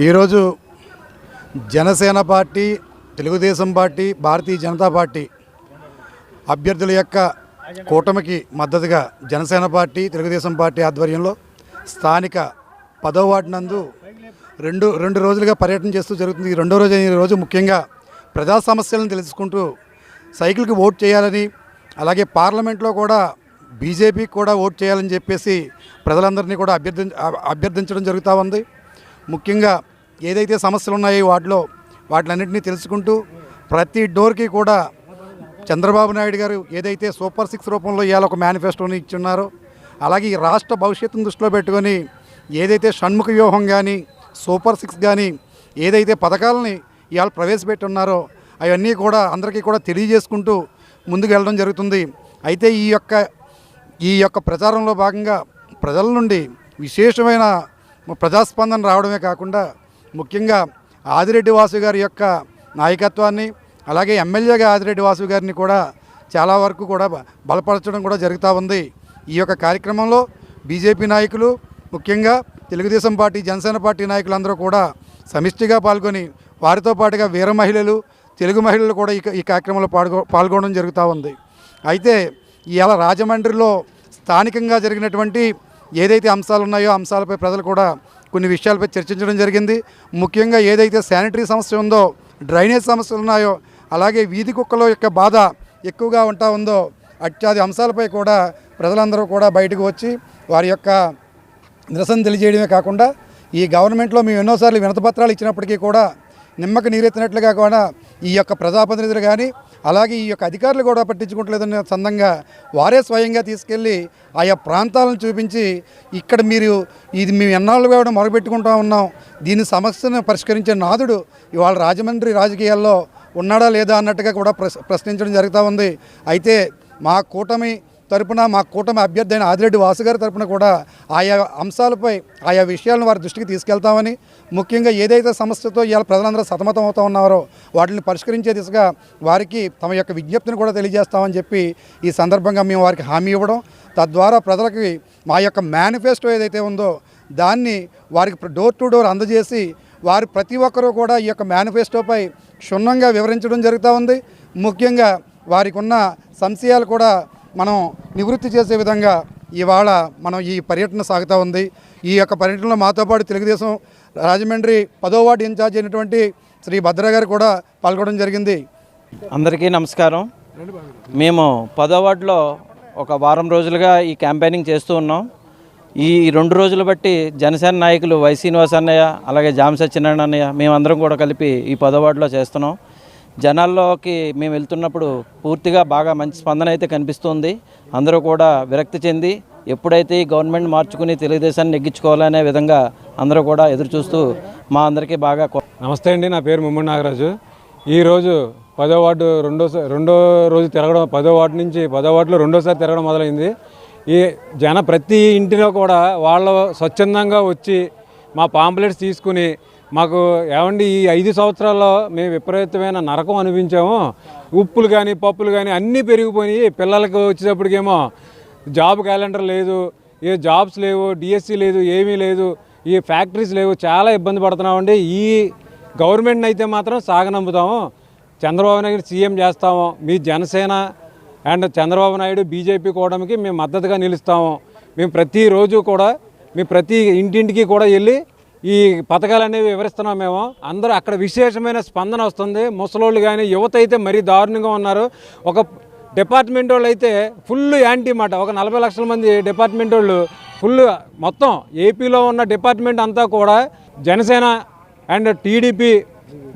ఈరోజు Janasena party Telugu Desam party Bharatiya Janata party అభ్యర్థుల యొక్క కూటమికి మద్దతుగా జనసేన పార్టీ తెలుగుదేశం పార్టీ ఆధ్వర్యంలో స్థానిక పదవ వార్డు నందు రెండు రెండు రోజులుగా పర్యటన చేస్తూ జరుగుతుంది. ఈ రెండో రోజు అయిన రోజు ముఖ్యంగా ప్రజా సమస్యలను తెలుసుకుంటూ సైకిల్కి ఓట్ చేయాలని అలాగే పార్లమెంట్లో కూడా బీజేపీకి కూడా ఓట్ చేయాలని చెప్పేసి ప్రజలందరినీ కూడా అభ్యర్థి అభ్యర్థించడం జరుగుతూ ఉంది. ముఖ్యంగా ఏదైతే సమస్యలు ఉన్నాయో వాటిలో వాటిలన్నింటినీ తెలుసుకుంటూ ప్రతి డోర్కి కూడా చంద్రబాబు నాయుడు గారు ఏదైతే సూపర్ సిక్స్ రూపంలో ఇవాళ ఒక మేనిఫెస్టోని ఇచ్చున్నారో అలాగే ఈ రాష్ట్ర భవిష్యత్తును దృష్టిలో పెట్టుకొని ఏదైతే షణ్ముఖ వ్యూహం కానీ సూపర్ సిక్స్ కానీ ఏదైతే పథకాలని ఇవాళ ప్రవేశపెట్టున్నారో అవన్నీ కూడా అందరికీ కూడా తెలియజేసుకుంటూ ముందుకు వెళ్ళడం జరుగుతుంది. అయితే ఈ యొక్క ఈ యొక్క ప్రచారంలో భాగంగా ప్రజల నుండి విశేషమైన ప్రజాస్పందన రావడమే కాకుండా ముఖ్యంగా ఆదిరెడ్డి వాసు గారి యొక్క నాయకత్వాన్ని అలాగే ఎమ్మెల్యేగా ఆదిరెడ్డి వాసు గారిని కూడా చాలా వరకు కూడా బలపరచడం కూడా జరుగుతూ ఉంది. ఈ యొక్క కార్యక్రమంలో బీజేపీ నాయకులు ముఖ్యంగా తెలుగుదేశం పార్టీ జనసేన పార్టీ నాయకులందరూ కూడా సమిష్టిగా పాల్గొని వారితో పాటుగా వీర మహిళలు తెలుగు మహిళలు కూడా ఈ ఈ కార్యక్రమంలో పాల్గొ పాల్గొనడం జరుగుతూ ఉంది. అయితే ఇవాళ రాజమండ్రిలో స్థానికంగా జరిగినటువంటి ఏదైతే అంశాలు ఉన్నాయో అంశాలపై ప్రజలు కూడా కొన్ని విషయాలపై చర్చించడం జరిగింది. ముఖ్యంగా ఏదైతే శానిటరీ సమస్య ఉందో డ్రైనేజ్ సమస్యలు ఉన్నాయో అలాగే వీధి కుక్కల యొక్క బాధ ఎక్కువగా ఉంటా ఉందో అత్యాది అంశాలపై కూడా ప్రజలందరూ కూడా బయటకు వచ్చి వారి యొక్క నిరసన తెలియజేయడమే కాకుండా ఈ గవర్నమెంట్లో మేము ఎన్నోసార్లు వినతపత్రాలు ఇచ్చినప్పటికీ కూడా నిమ్మక నీరెత్తినట్లుగా కూడా ఈ యొక్క ప్రజాప్రతినిధులు కానీ అలాగే ఈ యొక్క అధికారులు కూడా పట్టించుకోవట్లేదనే సందంగా వారే స్వయంగా తీసుకెళ్ళి ఆయా ప్రాంతాలను చూపించి ఇక్కడ మీరు ఇది మేము ఎన్నాళ్ళుగా కూడా మొరపెట్టుకుంటా ఉన్నాం దీని సమస్యను పరిష్కరించే నాదుడు ఇవాళ రాజమండ్రి రాజకీయాల్లో ఉన్నాడా లేదా అన్నట్టుగా కూడా ప్రశ్ ప్రశ్నించడం జరుగుతూ ఉంది. అయితే మా కూటమి తరపున మా కూటమి అభ్యర్థి అయిన ఆదిరెడ్డి వాసు గారి తరపున కూడా ఆయా అంశాలపై ఆయా విషయాలను వారి దృష్టికి తీసుకెళ్తామని ముఖ్యంగా ఏదైతే సమస్యతో ఇవాళ ప్రజలందరూ సతమతం అవుతూ ఉన్నారో వాటిని పరిష్కరించే దిశగా వారికి తమ యొక్క విజ్ఞప్తిని కూడా తెలియజేస్తామని చెప్పి ఈ సందర్భంగా మేము వారికి హామీ ఇవ్వడం. తద్వారా ప్రజలకి మా యొక్క మేనిఫెస్టో ఏదైతే ఉందో దాన్ని వారికి డోర్ టు డోర్ అందజేసి వారు ప్రతి ఒక్కరూ కూడా ఈ యొక్క మేనిఫెస్టోపై క్షుణ్ణంగా వివరించడం జరుగుతూ ఉంది. ముఖ్యంగా వారికి ఉన్న సంశయాలు కూడా మనం నివృత్తి చేసే విధంగా ఇవాళ మనం ఈ పర్యటన సాగుతూ ఉంది. ఈ యొక్క పర్యటనలో మాతో పాటు తెలుగుదేశం రాజమండ్రి పదో వార్డు ఇన్ఛార్జ్ అయినటువంటి శ్రీ భద్ర గారు కూడా పాల్గొనడం జరిగింది. అందరికీ నమస్కారం. మేము పదో వార్డులో ఒక వారం రోజులుగా ఈ క్యాంపెయినింగ్ చేస్తూ ఉన్నాం. ఈ రెండు రోజులు బట్టి జనసేన నాయకులు వై శ్రీనివాస్ అన్నయ్య అలాగే జామ సత్యనారాయణ అన్నయ్య మేమందరం కూడా కలిపి ఈ పదో వార్డులో చేస్తున్నాం. జనాల్లోకి మేము వెళ్తున్నప్పుడు పూర్తిగా బాగా మంచి స్పందన అయితే కనిపిస్తుంది. అందరూ కూడా విరక్తి చెంది ఎప్పుడైతే ఈ గవర్నమెంట్ మార్చుకుని తెలుగుదేశాన్ని నెగ్గించుకోవాలనే విధంగా అందరూ కూడా ఎదురు చూస్తూ మా అందరికీ బాగా నమస్తే అండి నా పేరు ముమ్మడి నాగరాజు. ఈరోజు పదో వార్డు రెండో రెండో రోజు తిరగడం పదో వార్డు నుంచి పదో వార్డులో రెండోసారి తిరగడం మొదలైంది. ఈ జన ప్రతి ఇంటిలో కూడా వాళ్ళు స్వచ్ఛందంగా వచ్చి మా పాంప్లెట్స్ తీసుకుని మాకు ఏమండి ఈ ఐదు సంవత్సరాల్లో మేము విపరీతమైన నరకం అనిపించాము ఉప్పులు కానీ పప్పులు కానీ అన్నీ పెరిగిపోయి పిల్లలకు వచ్చేటప్పటికేమో జాబ్ క్యాలెండర్ లేదు ఏ జాబ్స్ లేవు డిఎస్సి లేదు ఏమీ లేదు ఈ ఫ్యాక్టరీస్ లేవు. చాలా ఇబ్బంది పడుతున్నామండి. ఈ గవర్నమెంట్ని అయితే మాత్రం సాగనంపుతాము. చంద్రబాబు నాయుడు సీఎం చేస్తాము. మీ జనసేన అండ్ చంద్రబాబు నాయుడు బీజేపీ కూడమికి మేము మద్దతుగా నిలుస్తాము. మేము ప్రతిరోజు కూడా మేము ప్రతి ఇంటింటికి కూడా వెళ్ళి ఈ పథకాలు అనేవి వివరిస్తున్నాం మేము. అందరూ అక్కడ విశేషమైన స్పందన వస్తుంది. ముసలోళ్ళు కానీ యువత అయితే మరీ దారుణంగా ఉన్నారు. ఒక డిపార్ట్మెంట్ వాళ్ళు అయితే ఫుల్ యాంటీ మాట. ఒక నలభై లక్షల మంది డిపార్ట్మెంట్ వాళ్ళు ఫుల్ మొత్తం ఏపీలో ఉన్న డిపార్ట్మెంట్ అంతా కూడా Janasena and TDP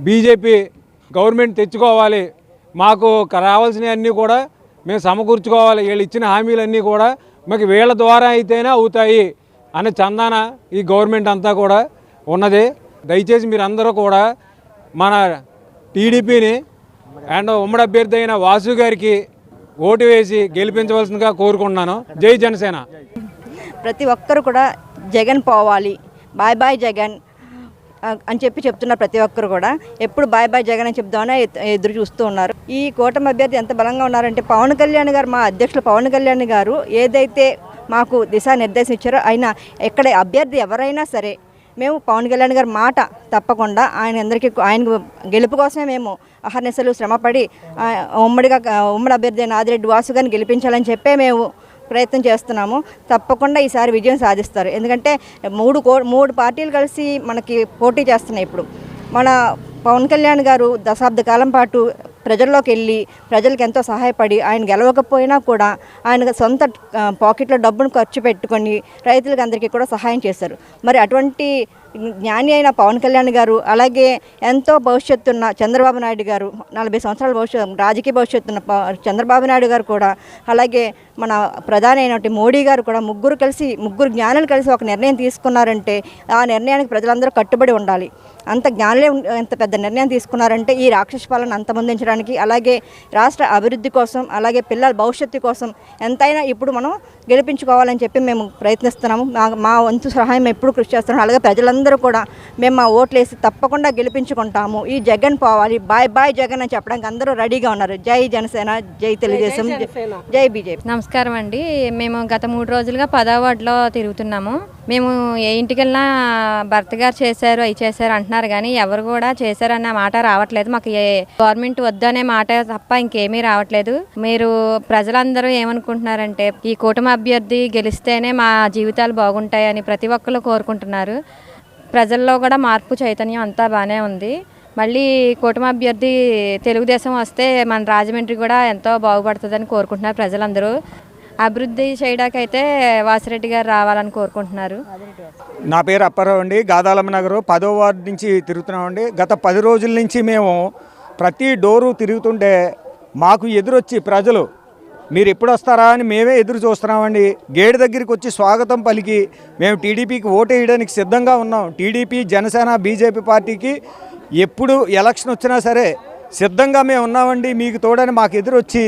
BJP government తెచ్చుకోవాలి. మాకు రావాల్సినవన్నీ కూడా మేము సమకూర్చుకోవాలి. వీళ్ళు ఇచ్చిన హామీలన్నీ కూడా మాకు వీళ్ళ ద్వారా అయితేనే అవుతాయి అనే చందాన ఈ గవర్నమెంట్ అంతా కూడా ఉన్నది. దయచేసి మీరందరూ కూడా మన టీడీపీని అండ్ ఉమ్మడి అభ్యర్థి అయిన వాసు గారికి ఓటు వేసి గెలిపించవలసిందిగా కోరుకుంటున్నాను. జై జనసేన. ప్రతి ఒక్కరు కూడా జగన్ పోవాలి. బాయ్ బాయ్ జగన్ అని చెప్పి చెప్తున్నారు ప్రతి ఒక్కరు కూడా ఎప్పుడు బాయ్ బాయ్ జగన్ అని చెప్దామనే ఎదురు చూస్తూ ఉన్నారు. ఈ కూటమి అభ్యర్థి ఎంత బలంగా ఉన్నారంటే పవన్ కళ్యాణ్ గారు మా అధ్యక్షులు పవన్ కళ్యాణ్ గారు ఏదైతే మాకు దిశానిర్దేశం ఇచ్చారో ఆయన ఎక్కడ అభ్యర్థి ఎవరైనా సరే మేము పవన్ కళ్యాణ్ గారి మాట తప్పకుండా ఆయన అందరికీ ఆయన గెలుపు కోసమే మేము అహర్నిశలు శ్రమపడి ఉమ్మడిగా ఉమ్మడి అభ్యర్థి అయిన ఆదిరెడ్డి వాసు గారిని గెలిపించాలని చెప్పే మేము ప్రయత్నం చేస్తున్నాము. తప్పకుండా ఈసారి విజయం సాధిస్తారు. ఎందుకంటే మూడు కో మూడు పార్టీలు కలిసి మనకి పోటీ చేస్తున్నాయి ఇప్పుడు. మన పవన్ కళ్యాణ్ గారు దశాబ్ద కాలం పాటు ప్రజల్లోకి వెళ్ళి ప్రజలకు ఎంతో సహాయపడి ఆయన గెలవకపోయినా కూడా ఆయన సొంత పాకెట్లో డబ్బును ఖర్చు పెట్టుకొని రైతులకు అందరికీ కూడా సహాయం చేశారు. మరి అటువంటి జ్ఞాని అయిన పవన్ కళ్యాణ్ గారు అలాగే ఎంతో భవిష్యత్తు ఉన్న చంద్రబాబు నాయుడు గారు నలభై సంవత్సరాల భవిష్యత్తు రాజకీయ భవిష్యత్తు ఉన్న చంద్రబాబు నాయుడు గారు కూడా అలాగే మన ప్రధాని అయినటువంటి మోడీ గారు కూడా ముగ్గురు కలిసి ముగ్గురు జ్ఞానులు కలిసి ఒక నిర్ణయం తీసుకున్నారంటే ఆ నిర్ణయానికి ప్రజలందరూ కట్టుబడి ఉండాలి. అంత జ్ఞానులే ఎంత పెద్ద నిర్ణయం తీసుకున్నారంటే ఈ రాక్షస పాలన అంతమొందించడానికి అలాగే రాష్ట్ర అభివృద్ధి కోసం అలాగే పిల్లల భవిష్యత్తు కోసం ఎంతైనా ఇప్పుడు మనం గెలిపించుకోవాలని చెప్పి మేము ప్రయత్నిస్తున్నాము. మా మా వంతు సహాయం ఎప్పుడు కృషి చేస్తున్నాం. అలాగే ప్రజలందరూ కూడా మేము మా ఓట్లు వేసి తప్పకుండా గెలిపించుకుంటాము. ఈ జగన్ పోవాలి. బాయ్ బాయ్ జగన్ అని చెప్పడానికి అందరూ రెడీగా ఉన్నారు. జై జనసేన జై తెలుగుదేశం జై బీజేపీ. నమస్కారం అండి. మేము గత మూడు రోజులుగా పదో వార్డులో తిరుగుతున్నాము. మేము ఏ ఇంటికి వెళ్ళినా భర్త గారు చేశారు అవి చేశారు అంటున్నారు కానీ ఎవరు కూడా చేశారన్న మాట రావట్లేదు. మాకు ఏ గవర్నమెంట్ వద్దనే మాట తప్ప ఇంకేమీ రావట్లేదు. మీరు ప్రజలందరూ ఏమనుకుంటున్నారంటే ఈ కూటమి అభ్యర్థి గెలిస్తేనే మా జీవితాలు బాగుంటాయని ప్రతి ఒక్కరు కోరుకుంటున్నారు. ప్రజల్లో కూడా మార్పు చైతన్యం అంతా బాగానే ఉంది. మళ్ళీ కూటమి అభ్యర్థి తెలుగుదేశం వస్తే మన రాజమండ్రి కూడా ఎంతో బాగుపడుతుందని కోరుకుంటున్నారు ప్రజలందరూ. అభివృద్ధి చేయడానికైతే వాసిరెడ్డి గారు రావాలని కోరుకుంటున్నారు. నా పేరు అప్పారావు అండి. గాదాలమ్మ నగరు పదో వార్డు నుంచి తిరుగుతున్నామండి గత పది రోజుల నుంచి మేము ప్రతి డోరు తిరుగుతుంటే మాకు ఎదురొచ్చి ప్రజలు మీరు ఎప్పుడు వస్తారా అని మేమే ఎదురు చూస్తున్నామండి. గేటు దగ్గరికి వచ్చి స్వాగతం పలికి మేము టీడీపీకి ఓటేయడానికి సిద్ధంగా ఉన్నాం. టీడీపీ జనసేన బీజేపీ పార్టీకి ఎప్పుడు ఎలక్షన్ వచ్చినా సరే సిద్ధంగా మేము ఉన్నామండి. మీకు తోడని మాకు ఎదురొచ్చి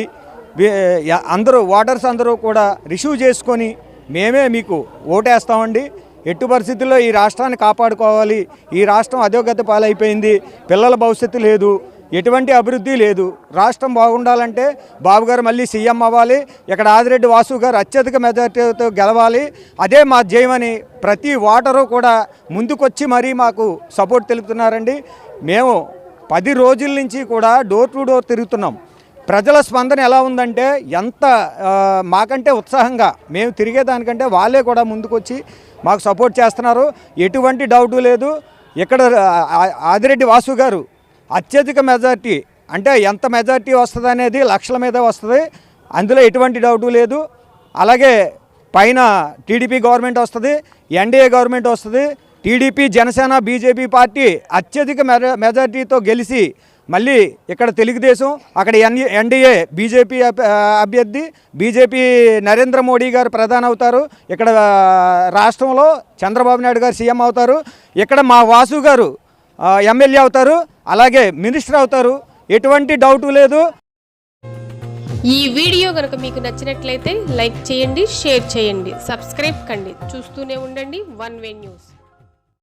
అందరూ ఓటర్స్ అందరూ కూడా రిసీవ్ చేసుకొని మేమే మీకు ఓటేస్తామండి. ఎట్టు పరిస్థితుల్లో ఈ రాష్ట్రాన్ని కాపాడుకోవాలి. ఈ రాష్ట్రం అధోగతి పాలైపోయింది. పిల్లల భవిష్యత్తు లేదు. ఎటువంటి అభివృద్ధి లేదు. రాష్ట్రం బాగుండాలంటే బాబు గారు మళ్ళీ సీఎం అవ్వాలి. ఇక్కడ ఆదిరెడ్డి వాసు గారు అత్యధిక మెజార్టీతో గెలవాలి. అదే మా జయమని ప్రతి ఓటరు కూడా ముందుకొచ్చి మరీ మాకు సపోర్ట్ తెలుపుతున్నారండి. మేము పది రోజుల నుంచి కూడా డోర్ టు డోర్ తిరుగుతున్నాం. ప్రజల స్పందన ఎలా ఉందంటే ఎంత మాకంటే ఉత్సాహంగా మేము తిరిగేదానికంటే వాళ్ళే కూడా ముందుకొచ్చి మాకు సపోర్ట్ చేస్తున్నారు. ఎటువంటి డౌటు లేదు. ఇక్కడ ఆదిరెడ్డి వాసు గారు అత్యధిక మెజార్టీ అంటే ఎంత మెజార్టీ వస్తుంది అనేది లక్షల మీద వస్తుంది. అందులో ఎటువంటి డౌటు లేదు. అలాగే పైన టీడీపీ గవర్నమెంట్ వస్తుంది ఎన్డీఏ గవర్నమెంట్ వస్తుంది. టీడీపీ జనసేన బీజేపీ పార్టీ అత్యధిక మెజ- మెజార్టీతో గెలిచి మళ్ళీ ఇక్కడ తెలుగుదేశం అక్కడ ఎన్ ఎన్డీఏ బీజేపీ అభ్యర్థి బీజేపీ నరేంద్ర మోడీ గారు ప్రధాని అవుతారు. ఇక్కడ రాష్ట్రంలో చంద్రబాబు నాయుడు గారు సీఎం అవుతారు. ఇక్కడ మా వాసు గారు ఎమ్మెల్యే అవుతారు అలాగే మినిస్టర్ అవుతారు. ఎటువంటి డౌట్ లేదు. ఈ వీడియో కనుక మీకు నచ్చినట్లయితే లైక్ చేయండి షేర్ చేయండి సబ్స్క్రైబ్ కండి. చూస్తూనే ఉండండి వన్ వే న్యూస్.